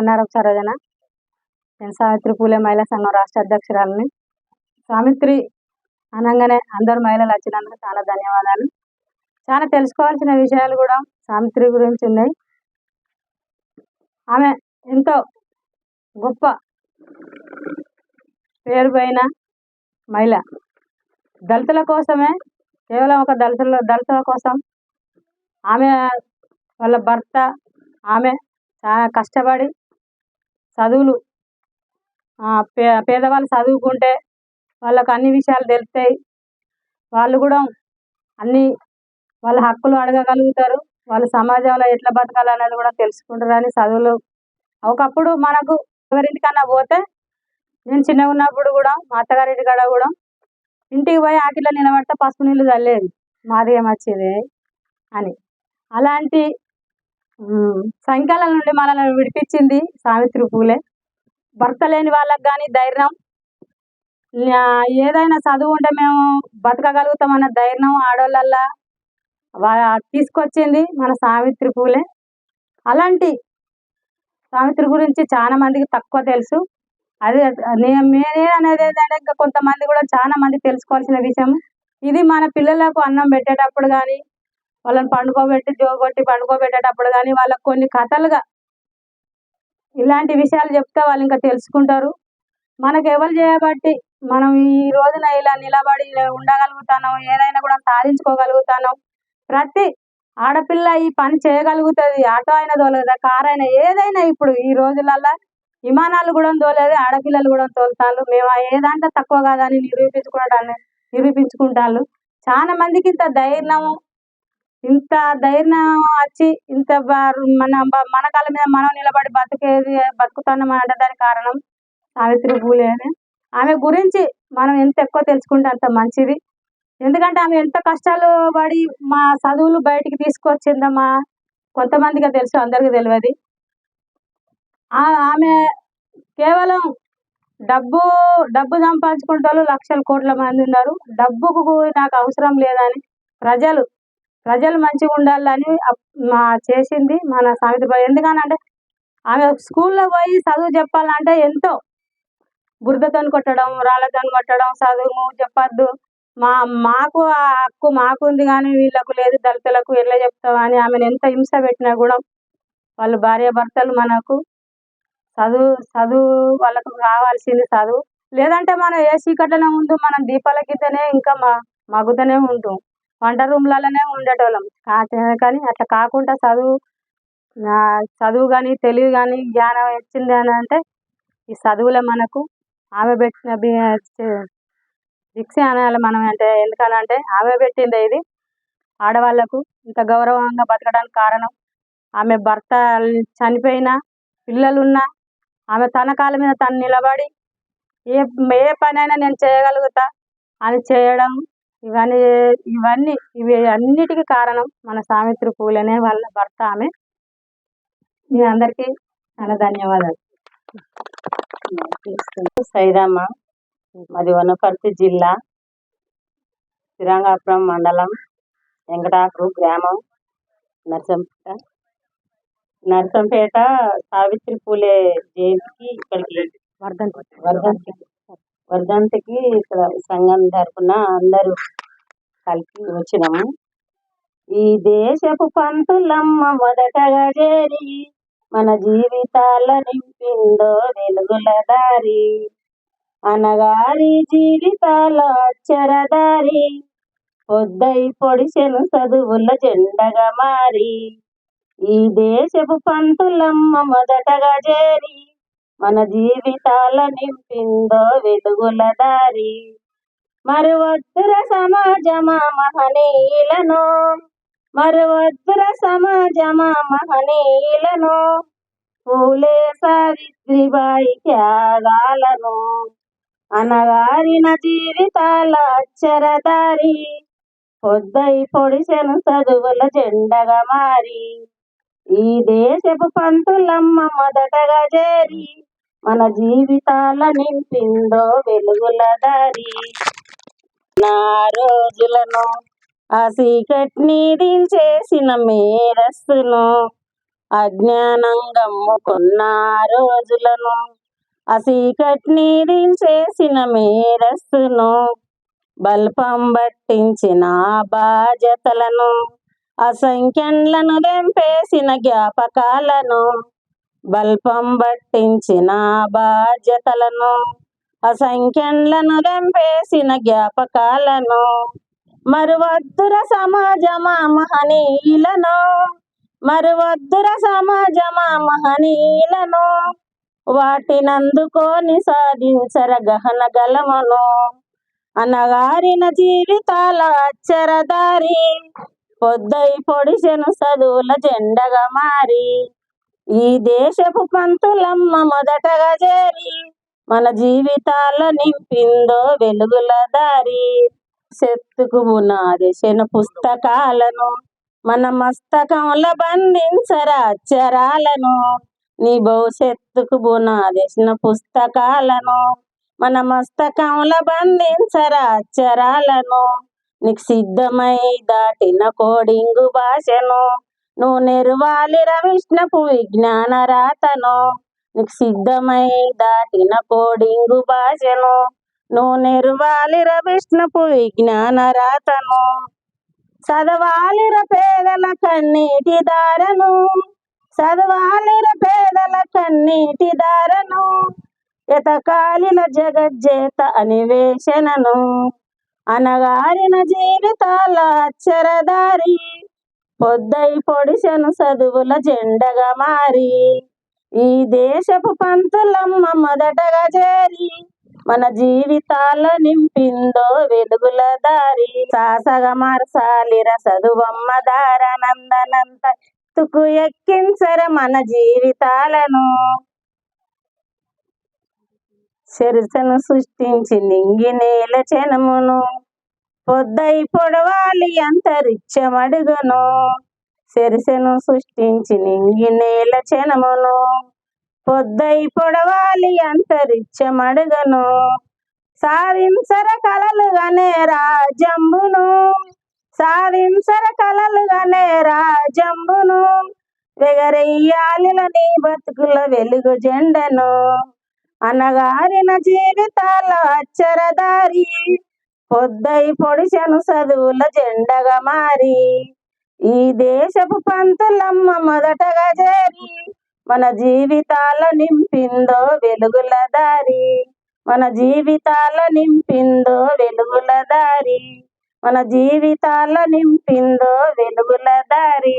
అన్నారం సరోజన నేను సావిత్రి పూలే మహిళా సంఘం రాష్ట్ర అధ్యక్షురాలని. సావిత్రి అనగానే అందరు మహిళలు వచ్చినందుకు చాలా ధన్యవాదాలు. చాలా తెలుసుకోవాల్సిన విషయాలు కూడా సావిత్రి గురించి ఉన్నాయి. ఆమె ఎంతో గొప్ప పేరు పోయిన మహిళ. దళితుల కోసమే కేవలం ఒక దళితుల దళితుల కోసం ఆమె వాళ్ళ భర్త ఆమె చాలా కష్టపడి చదువులు పే పేదవాళ్ళు చదువుకుంటే వాళ్ళకు అన్ని విషయాలు తెలుస్తాయి. వాళ్ళు కూడా అన్ని వాళ్ళ హక్కులు అడగగలుగుతారు. వాళ్ళు సమాజంలో ఎట్లా బతకాలనేది కూడా తెలుసుకుంటారని చదువులు. ఒకప్పుడు మనకు ఎవరింటికన్నా పోతే నేను చిన్నగా ఉన్నప్పుడు కూడా మా అత్తగారింటి కాడ కూడా ఇంటికి పోయి ఆకిలో నిలబడితే పసుపు నీళ్ళు చల్లేది. మాది ఏమొచ్చేది అని. అలాంటి సంకాలం నుండి మనల్ని విడిపించింది సావిత్రి పూలే. భర్త లేని వాళ్ళకి కానీ ధైర్యం. ఏదైనా చదువు ఉంటే మేము బతకగలుగుతామన్న ధైర్యం ఆడవాళ్ళల్లా తీసుకొచ్చింది మన సావిత్రి పూలే. అలాంటి సావిత్రి గురించి చాలా మందికి తక్కువ తెలుసు. అది మేనే అనేది ఏంటంటే ఇంకా కొంతమంది కూడా చాలా మంది తెలుసుకోవాల్సిన విషయం. ఇది మన పిల్లలకు అన్నం పెట్టేటప్పుడు కానీ వాళ్ళని పండుకోబెట్టి జోగొట్టి పండుకోబెట్టేటప్పుడు కానీ వాళ్ళకి కొన్ని కథలుగా ఇలాంటి విషయాలు చెప్తే వాళ్ళు ఇంకా తెలుసుకుంటారు. మనకు ఎవరు చేయబట్టి మనం ఈ రోజున ఇలా నిలబడి ఉండగలుగుతాను ఏదైనా కూడా సాధించుకోగలుగుతాను ప్రతి ఆడపిల్ల ఈ పని చేయగలుగుతుంది. ఆటో అయినా తోలేదు కార్ అయినా ఏదైనా ఇప్పుడు ఈ రోజులల్లో విమానాలు కూడా తోలేదు ఆడపిల్లలు కూడా తోలుతారు మేము ఏదంటే తక్కువ కాదని నిరూపించుకోవడాన్ని నిరూపించుకుంటారు చాలా మందికి ఇంత ధైర్యం ఇంత ధైర్యం వచ్చి ఇంత మన మన కాళ్ళ మీద మనం నిలబడి బతికేది బతుకుతున్నాం అంటే దానికి కారణం సావిత్రి పూలే అని. ఆమె గురించి మనం ఎంత ఎక్కువ తెలుసుకుంటే అంత మంచిది. ఎందుకంటే ఆమె ఎంత కష్టాలు పడి మా చదువులు బయటికి తీసుకొచ్చిందమ్మా కొంతమందికి తెలుసు అందరికీ తెలియదు. ఆమె కేవలం డబ్బు డబ్బు సంపాదించుకుంటారు లక్షల కోట్ల మంది ఉన్నారు. డబ్బుకు నాకు అవసరం లేదని ప్రజలు ప్రజలు మంచిగా ఉండాలని మా చేసింది మన సావిత్రిబాయి ఎందుకనంటే ఆమె స్కూల్లో పోయి చదువు చెప్పాలంటే ఎంతో బురదతో కొట్టడం రాళ్ళతో కొట్టడం చదువు చెప్పద్దు. మా మాకు ఆ హక్కు మాకు ఉంది కానీ వీళ్ళకు లేదు దళితులకు ఎట్లా అని ఆమెను ఎంత హింస పెట్టినా కూడా వాళ్ళు భార్యాభర్తలు మనకు చదువు చదువు వాళ్ళకు కావాల్సింది చదువు. లేదంటే మనం ఏ చీకట్లనే ఉంటూ మనం దీపాల కిందనే ఇంకా మగ్గుతూనే ఉంటాం వంట రూమ్లలోనే ఉండేటోళ్ళం. కానీ అట్లా కాకుండా చదువు చదువు కానీ తెలివి కానీ జ్ఞానం వచ్చింది అని అంటే ఈ చదువులే మనకు ఆమె పెట్టిన భిక్ష అనాలి మనం అంటే ఎందుకనంటే ఆమె పెట్టింది ఇది. ఆడవాళ్ళకు ఇంత గౌరవంగా బతకడానికి కారణం ఆమె భర్త చనిపోయినా పిల్లలున్నా ఆమె తన కాళ్ళ మీద తను నిలబడి ఏ ఏ పనైనా నేను చేయగలుగుతా అని చేయడం ఇవన్నీ ఇవన్నీ ఇవి అన్నిటికీ కారణం మన సావిత్రి పూలనే వాళ్ళ భర్త ఆమె. మీ అందరికీ చాలా ధన్యవాదాలు. సైదమ్మ మాది వనపర్తి జిల్లా శ్రీరంగాపురం మండలం వెంకటాపురం గ్రామం నర్సంపేట. నర్సంపేట సావిత్రి పూలే జయంతికి ఇక్కడికి వర్ధంతికి వర్ధంతికి ఇక్కడ సంఘం తరఫున అందరూ కలిపి వచ్చినాము. ఈ దేశపు పంతులమ్మ మొదటగా చేరి మన జీవితాల నింపిందో వెలుగుల దారి. అనగారి జీవితాల అక్షరదారి పొద్దై పొడిసెను చదువుల జెండగా మారి. ఈ దేశపు పంతులమ్మ మొదటగా చేరి మన జీవితాల నింపిందో వెలుగుల దారి. మరువద్దుర సమాజమా మహనీయులను? మరువద్దుర సమాజమా మహనీయులను? పూలే సావిత్రిబాయి త్యాగాలను. అనగారిన జీవితాల అక్షరదారి పొద్దై పొడిసెను చదువుల జెండగా మారి. ఈ దేశపు పంతులమ్మ మొదటగా చేరి మన జీవితాల నింపిందో వెలుగుల దారి. నా రోజులను ఆ సీకట్ని దించేసిన మేరస్సును అజ్ఞానం గమ్ముకున్న రోజులను ఆ సీకట్ అసీకట్ని చేసిన మేరస్సును బల్పం పట్టించిన బాధ్యతలను అసంఖ్యలను దెంపేసిన జ్ఞాపకాలను బల్పం పట్టించిన బాధ్యతలను అసంఖ్యంలను దెంపేసిన జ్ఞాపకాలను మరువద్దుర సమాజమా మహనీయులను మరువద్దుర సమాజమా మహనీయులను వాటినందుకొని సాధించర గహన గలమును అనగారిన జీవితాల అచ్చరదారి పొద్దై పొడిసెను చదువుల జెండగా మారి ఈ దేశపు పంతులమ్మ మొదటగా చేరి మన జీవితాల్లో నింపిందో వెలుగుల దారి. శత్తుకు బునాది శన పుస్తకాలను మన మస్తకంల బంధించర అక్షరాలను. నీ భవిష్యత్తుకు బునాదేసిన పుస్తకాలను మన మస్తకంల బంధించర అక్షరాలను. నీకు సిద్ధమై దాటిన కోడింగు భాషను నువ్వు నిర్వాలిర విష్ణపు విజ్ఞాన రాతను. నీకు సిద్ధమై దాటిన పోడింగు భాషను. నువ్వు నిర్వాలిర విష్ణపు విజ్ఞాన రాతను. చదవాలిర పేదల కన్నీటి దారను చదవాలిర పేదల కన్నీటి దారను ఎతకాలిన జగజ్జేత అనివేశనను. అనగారిన జీవితాల అక్షరదారి పొద్దై పొడిసెను చదువుల జెండగా మారి ఈ దేశపు పంతులమ్మ మొదటగా చేరి మన జీవితాల నింపిందో వెలుగుల దారి. సాసగా మార్చాలిర చదువమ్మ దారనందనంత తుకు ఎక్కించర మన జీవితాలను. చెరుసను సృష్టించి నింగి నేల చెనమును పొద్దై పొడవాలి అంతరిక్షమడుగును సెరిసెను సృష్టించి నింగి నేల చనమును. పొద్దై పొడవాలి అంతరిక్షమడుగను సాధించర కలలుగానే రాజంబును. సాధించర కలలుగానే రాజంబును. వెగరెయ్యాలిల నీ బతుకుల వెలుగు జెండను. అనగారిన జీవితాల అచ్చరదారి. పొద్దై పొడిచెను చదువుల జెండగా మారి ఈ దేశపు పంతులమ్మ మొదటగా చేరి మన జీవితాల నింపిందో వెలుగుల దారి మన జీవితాల నింపిందో వెలుగుల దారి మన జీవితాల నింపిందో వెలుగుల దారి.